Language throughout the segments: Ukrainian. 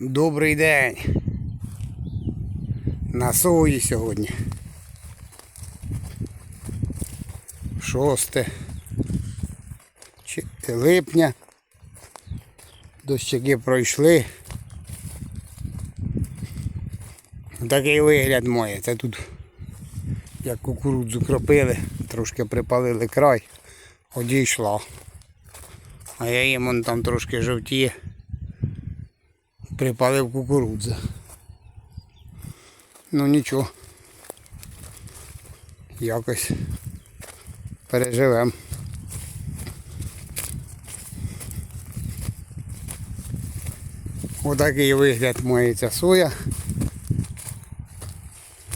Добрий день. На сої сьогодні. 6 липня. Дощаки пройшли. Такий вигляд має. Це тут як кукурудзу кропили, трошки припалили край, одійшла. А я їм он там трошки жовтіє. Припалив кукурудза. Ну нічого. Якось переживемо. Отакий вигляд має ця соя.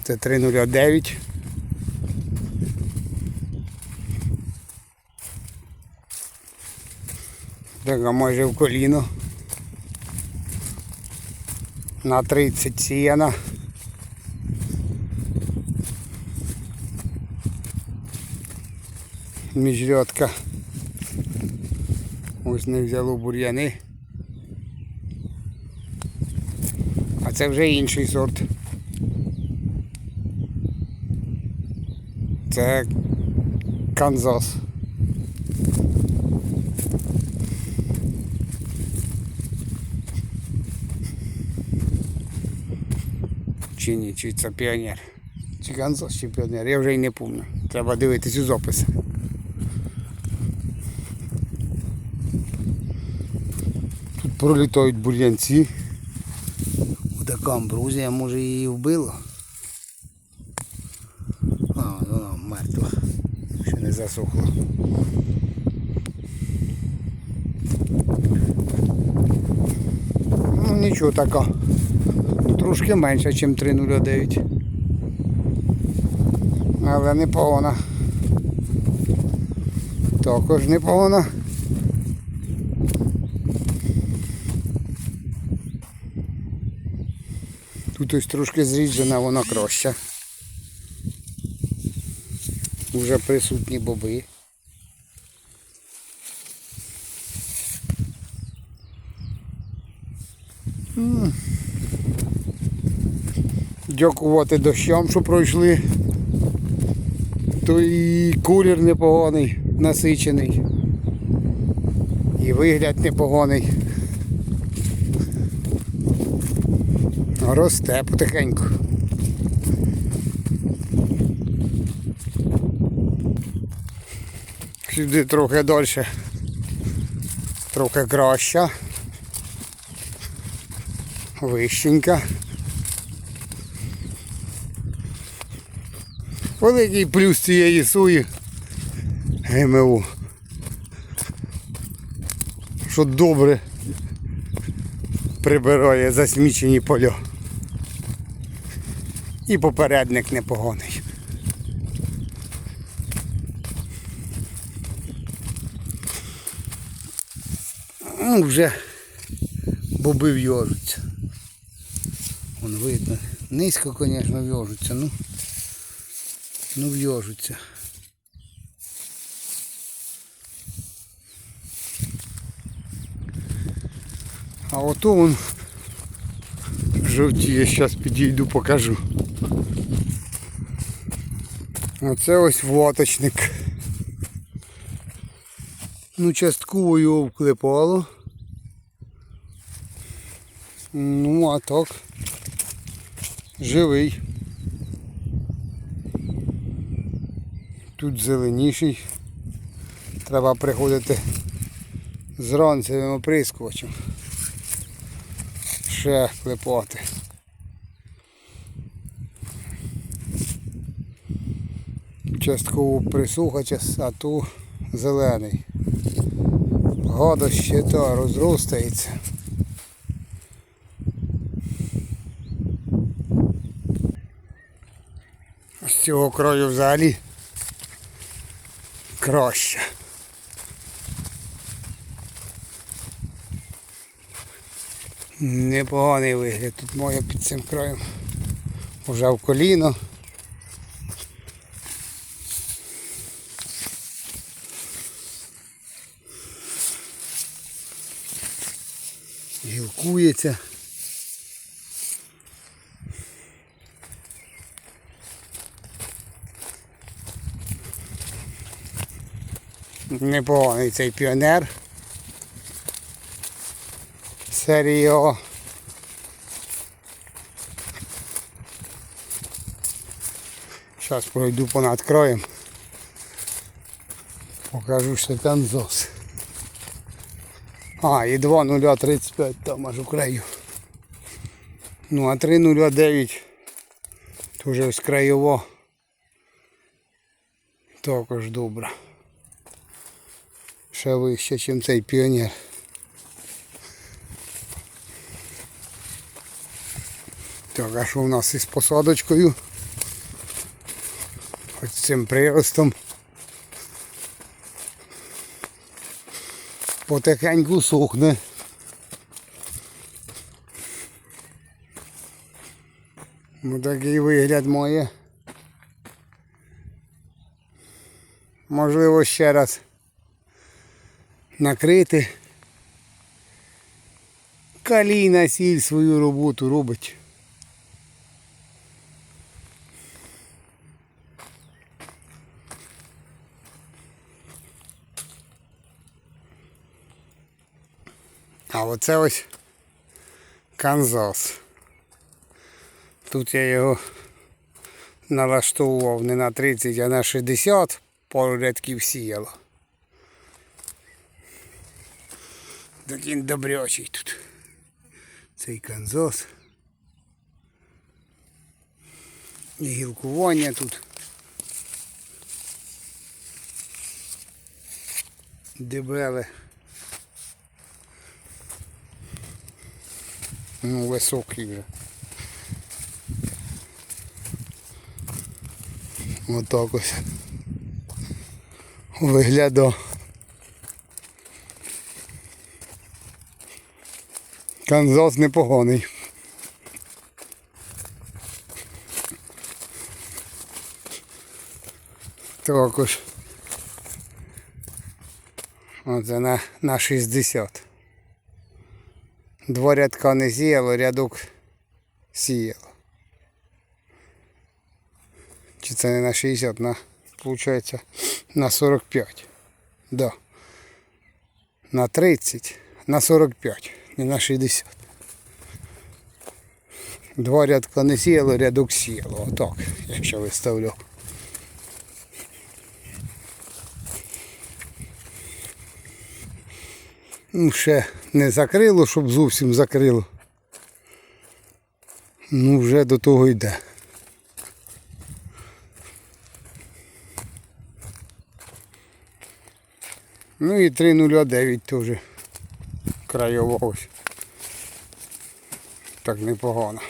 Це 309. Така майже в коліно. На 30 сіяна. Міжрядка. Ось не взяло бур'яни. А це вже інший сорт. Це Канзас. Чи чи це піонер. Чи Канзас, чи піонер, я вже й не пам'ятаю. Треба дивитись у записи. Тут пролітають бур'янці. Така амбрузія, може її вбило. А, вона мертва. Ще не засохла. Ну нічого така. Трошки менше, ніж 3,09. Але непогана. Також непогана. Тут ось трошки зріджена, вона краща. Уже присутні боби. М. Дякувати дощам, що пройшли. То і кулір непоганий, насичений. І вигляд непоганий. Росте потихеньку. Сюди трохи далі. Трохи краща. Вищенька. Великий плюс цієї суї ГМО. Що добре прибирає засмічені поля. І попередник непоганий. Ну, вже боби в'яжуться. Вон видно. Низько, звісно, в'яжуться, ну. Ну в'яжуться. А ото вон жовтіє, зараз підійду покажу. Оце ось ваточник. Ну, частково його вклепало. Ну, а так. Живий. Тут зеленіший. Треба приходити з ранцевим оприскувачем. Ще клепати. Частково присуха, час- а ту зелений. Гадо ще та розростається. З цього краю взагалі краще. Непоганий вигляд тут моє під цим краєм. Уже в коліно. Гілкується. Непоганий цей піонер. Серії О. Зараз пройду понад краєм. Покажу, що там зос. А, і 2.035 там аж у краю. Ну а 3.09 то вже ось краєво. Також добре. Ще вище, ніж цей піонер. Так, а що в нас із посадочкою? Ось цим приростом. Потихеньку сухне. Ну такий вигляд має. Можливо ще раз накрити. Калійна сіль свою роботу робить. А оце ось Канзас. Тут я його налаштовував не на 30, а на 60, пару рядків сіяло. Так він добрячий тут. Цей Канзас. І гілкування тут. Дебеле. Ну, високий вже. Отак ось. Виглядав. Канзас непоганий. Також. Оце на, на 60. Два рядка не сіяло, рядок сіяло. Чи це не на 60, на, виходить, на 45. Да. На 30, на 45, не на 60. Два рядка не сіяло, рядок сіяло. Отак, якщо виставлю. Ну, ще не закрило, щоб зовсім закрило. Ну, вже до того йде. Ну і 3.09 теж краєва ось. Так непогано.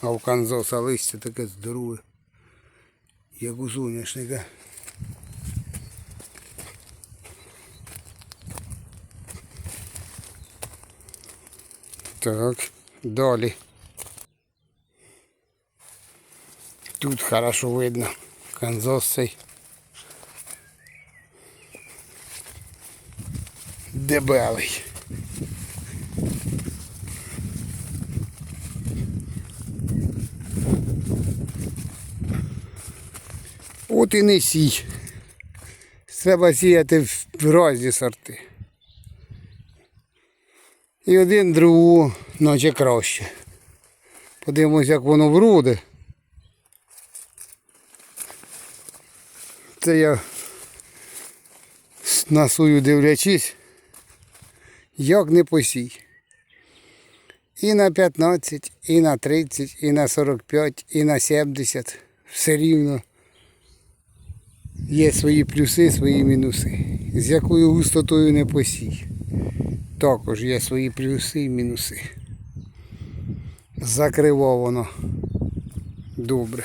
А у канзоса листя таке здорове, як у соняшника. Так, далі. Тут хорошо видно канзас цей. Дебелий. От і не сій. Треба сіяти в різні сорти. І один другу, наче краще. Подивимось, як воно вроде. Це я на свою дивлячись, як не посій. І на 15, і на 30, і на 45, і на 70. Все рівно є свої плюси, свої мінуси. З якою густотою не посій. Також є свої плюси і мінуси. Закривовано. Добре.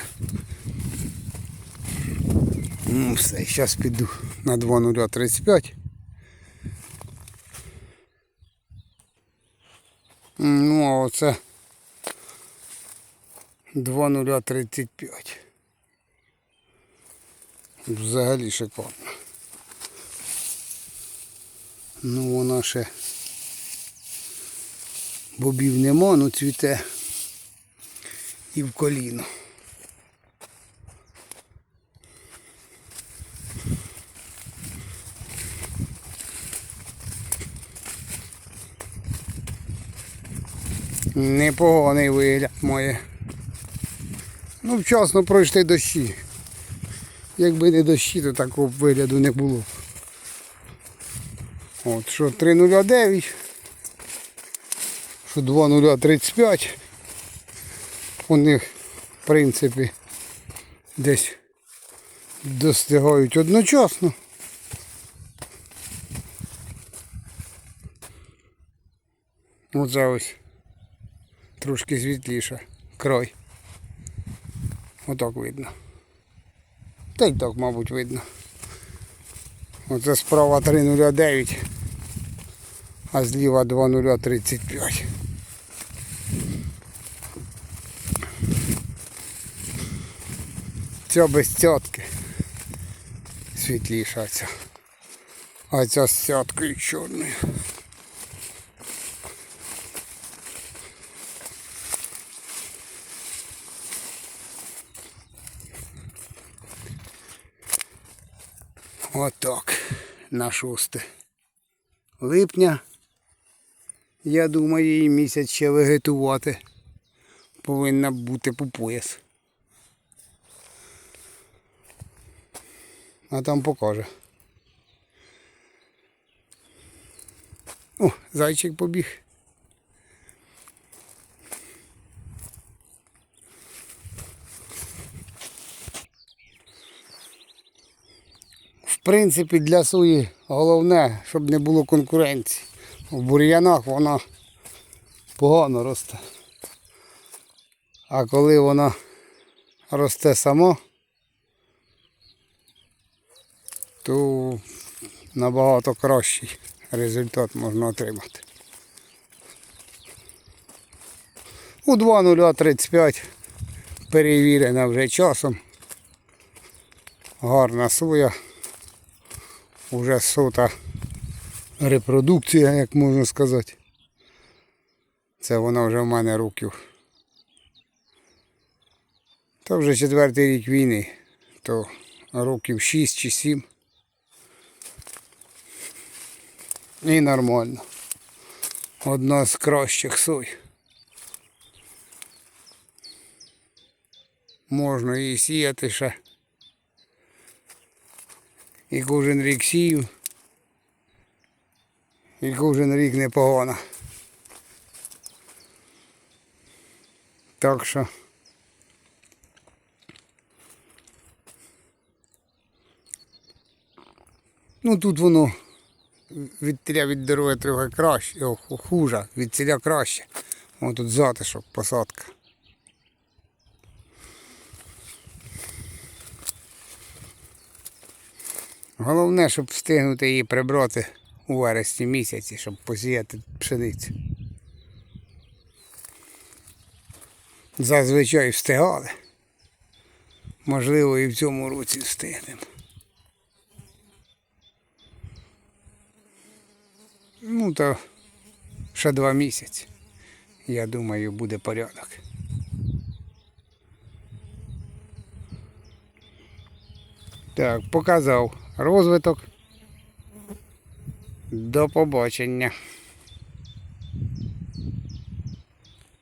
Ну все, зараз піду на 2.035. Ну, а оце 2.035. Взагалі шикарно. Ну вона ще бобів нема, ну цвіте і в коліно. Непоганий вигляд має. Ну, вчасно пройшли дощі. Якби не дощі, то такого б вигляду не було. От, що 309, що 2035. У них, в принципі, десь достигають одночасно. Оце ось трошки світліше. Крой. Отак видно. Та й так, мабуть, видно. Оце справа 309, а зліва 2035. Ця без цятки світліша ця. А ця з цяткою чорною. Отак. На 6 липня. Я думаю, і місяць ще вегетувати повинна бути по пояс. А там покаже. О, зайчик побіг. Принципі, для сої головне, щоб не було конкуренції. В бур'янах вона погано росте. А коли вона росте сама, то набагато кращий результат можна отримати. У 2.035 перевірена вже часом. Гарна соя. Уже сота репродукція, як можна сказати. Це вона вже в мене років. Та вже четвертий рік війни, то років 6 чи 7. І нормально. Одна з кращих сой. Можна її сіяти ще. І кожен рік сію. І кожен рік непогано. Так що. Ну тут воно від тіля від дороги трохи краще, о, хуже, від ціля краще. О, тут затишок, посадка. Головне, щоб встигнути її прибрати у вересні місяці, щоб посіяти пшеницю. Зазвичай встигали. Можливо, і в цьому році встигнемо. Ну, то ще два місяці. Я думаю, буде порядок. Так, показав розвиток. До побачення.